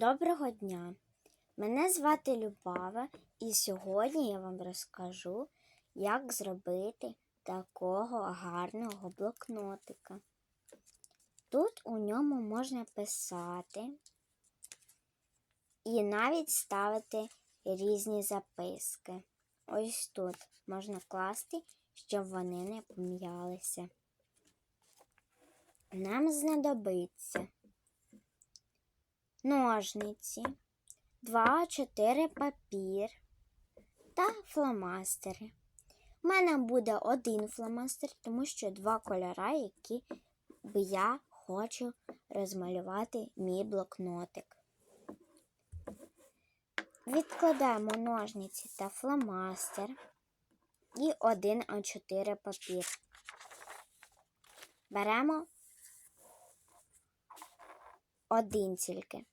Доброго дня! Мене звати Любава, і сьогодні я вам розкажу, як зробити такого гарного блокнотика. Тут у ньому можна писати і навіть ставити різні записки. Ось тут можна класти, щоб вони не пом'ялися. Нам знадобиться ножниці, 2-4 папір та фломастери. У мене буде один фломастер, тому що два кольори, які б я хочу розмалювати мій блокнотик. Відкладаємо ножниці та фломастер і один А4 папір. Беремо один тільки,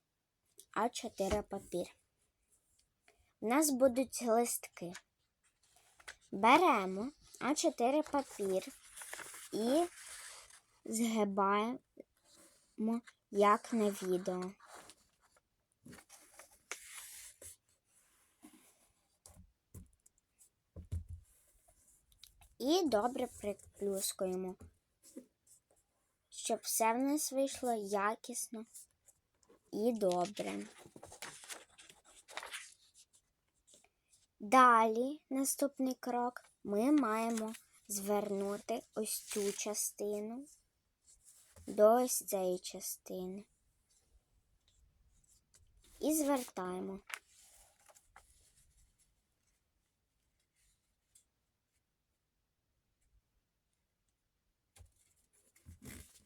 А4 папір. У нас будуть листки. Беремо А4 папір і згибаємо, як на відео. І добре приплюскуємо, щоб все в нас вийшло якісно і добре. Далі, наступний крок, ми маємо звернути ось цю частину до ось цієї частини. І звертаємо.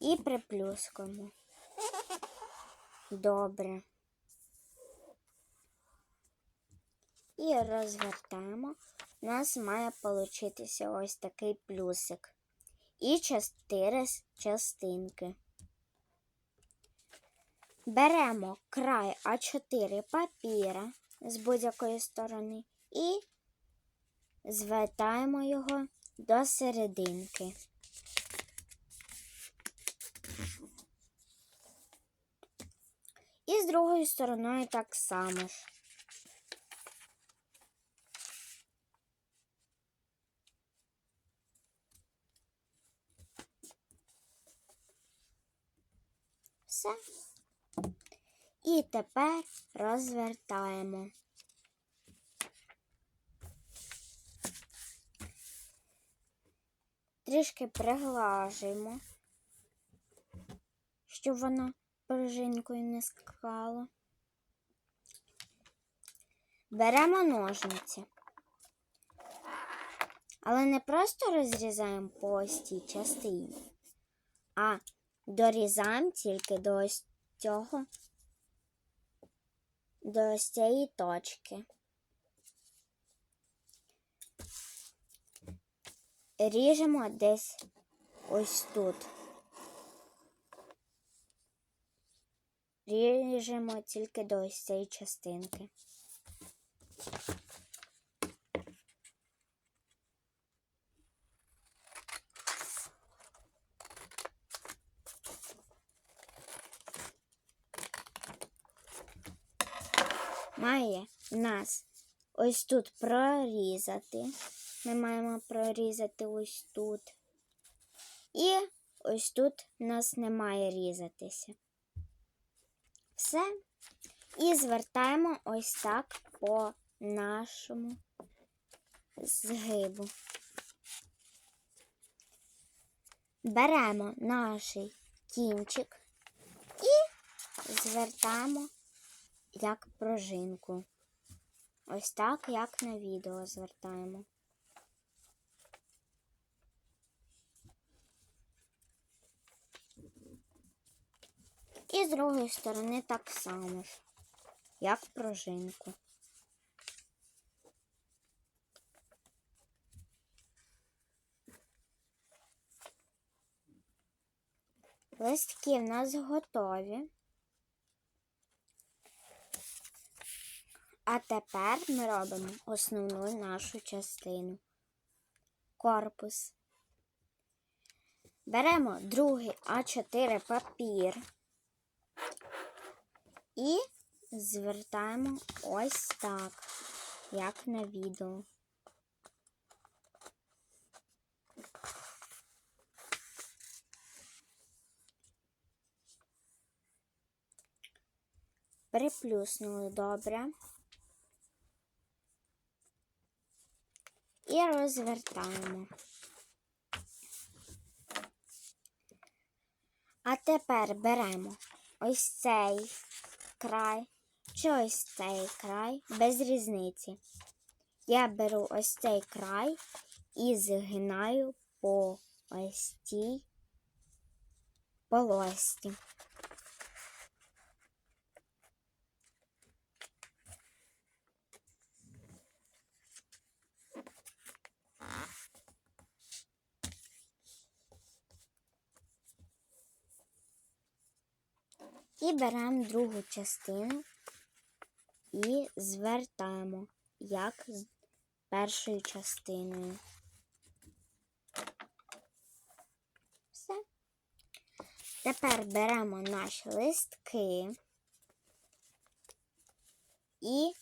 І приплюскуємо. Добре. І розвертаємо. У нас має получитися ось такий плюсик. І чотири частинки. Беремо край А4 папіра з будь-якої сторони і звертаємо його до серединки. І з другою стороною так само ж. Все. І тепер розвертаємо. Трішки приглажуємо, щоб воно пружинкою не скало. Беремо ножниці, але не просто розрізаємо по ось цій частині, а дорізаємо тільки до ось цього, до ось цієї точки. Ріжемо десь ось тут. Ріжемо тільки до ось цієї частинки. Має нас ось тут прорізати. Ми маємо прорізати ось тут. І ось тут у нас не має різатися все. І звертаємо ось так по нашому згибу. Беремо наш кінчик і звертаємо як пружинку. Ось так, як на відео звертаємо. І з другої сторони так само ж, як пружинку. Листки в нас готові. А тепер ми робимо основну нашу частину корпус. Беремо другий А4 папір і звертаємо ось так, як на відео. Приплюснули добре. І розвертаємо. А тепер беремо ось цей край чи ось цей край без різниці. Я беру ось цей край і згинаю по ось цій полості. І беремо другу частину і звертаємо, як з першою частиною. Все. Тепер беремо наші листки і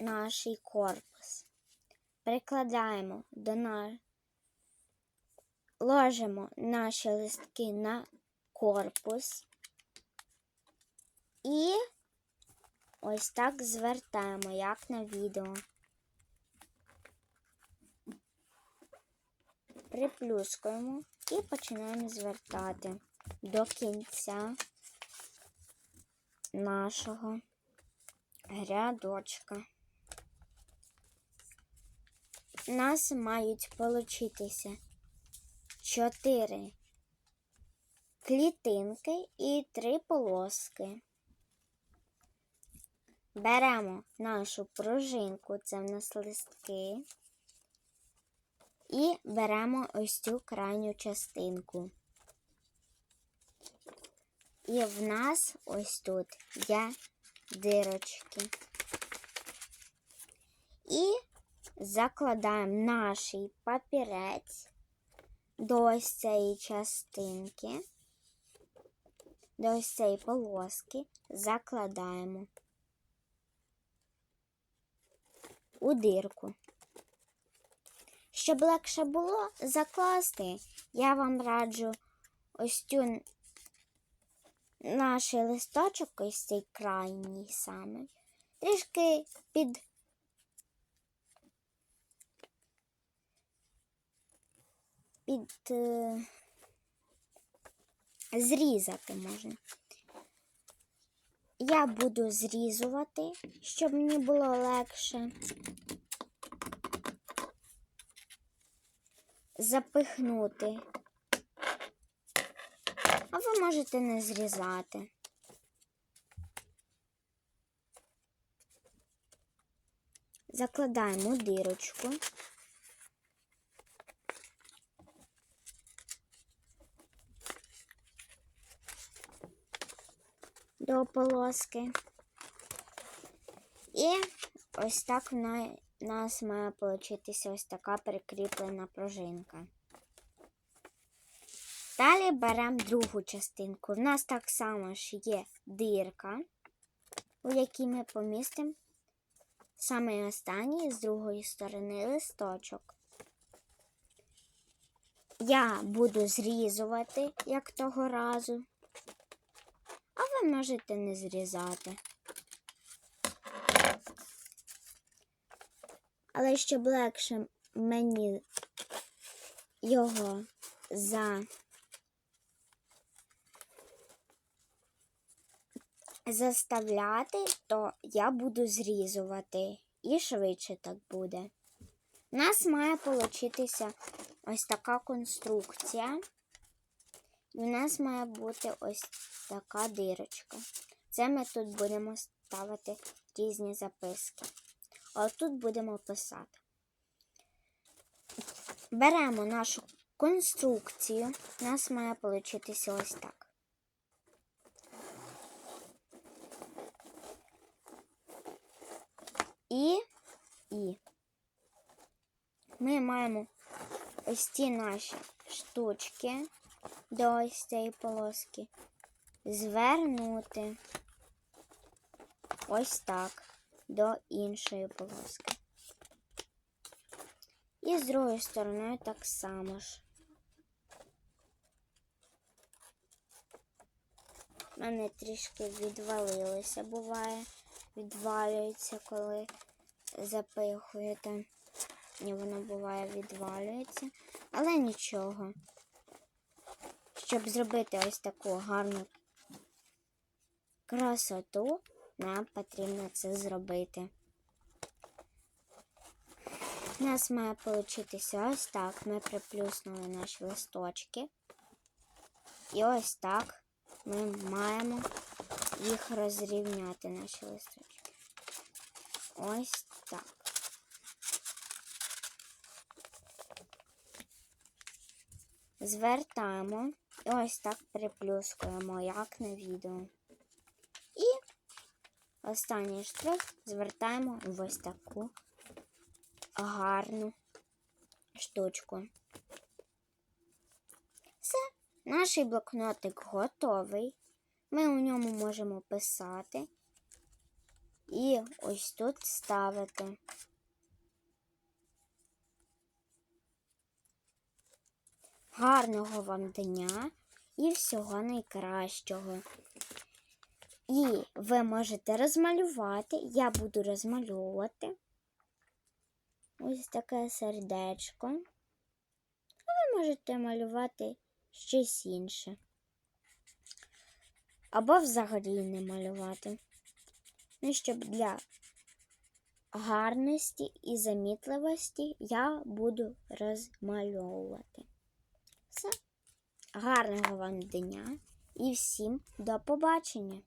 наш корпус. Прикладаємо до на... ложимо наші листки на корпус. І ось так звертаємо, як на відео. Приплюскуємо і починаємо звертати до кінця нашого рядочка. У нас мають получитися чотири клітинки і три полоски. Беремо нашу пружинку, це в нас листки, і беремо ось цю крайню частинку. І в нас ось тут є дирочки. І закладаємо наш папірець до ось цієї частинки, до ось цієї полоски, закладаємо. У дирку. Щоб легше було закласти, я вам раджу ось цю наш листочок, ось цей крайній саме, трішки під під е, зрізати можна. Я буду зрізувати, щоб мені було легше. Запихнути. А ви можете не зрізати. Закладаємо дирочку. До полоски. І ось так в нас має получитися ось така прикріплена пружинка. Далі беремо другу частинку. У нас так само ж є дирка, у якій ми помістимо саме останній з другої сторони листочок. Я буду зрізувати, як того разу а ви можете не зрізати. Але щоб легше мені його за заставляти, то я буду зрізувати і швидше так буде. У нас має получитися ось така конструкція. В нас має бути ось така дирочка. Це ми тут будемо ставити різні записки. А тут будемо писати. Беремо нашу конструкцію. У нас має получитися ось так. І, і ми маємо ось ці наші штучки до ось цієї полоски, звернути ось так до іншої полоски. І з другої сторони так само ж. У мене трішки відвалилося, буває. Відвалюється, коли запихуєте. І воно буває відвалюється. Але нічого. Щоб зробити ось таку гарну красоту, нам потрібно це зробити. У нас має получитися ось так. Ми приплюснули наші листочки. І ось так ми маємо їх розрівняти, наші листочки. Ось так. Звертаємо і ось так приплюскуємо, як на відео. І останній штрих звертаємо в ось таку гарну штучку. Все, наш блокнотик готовий. Ми у ньому можемо писати і ось тут ставити. Гарного вам дня і всього найкращого. І ви можете розмалювати, я буду розмальовувати ось таке сердечко. А ви можете малювати щось інше. Або взагалі не малювати. Ну, щоб для гарності і замітливості я буду розмальовувати. Гарного вам дня і всім до побачення!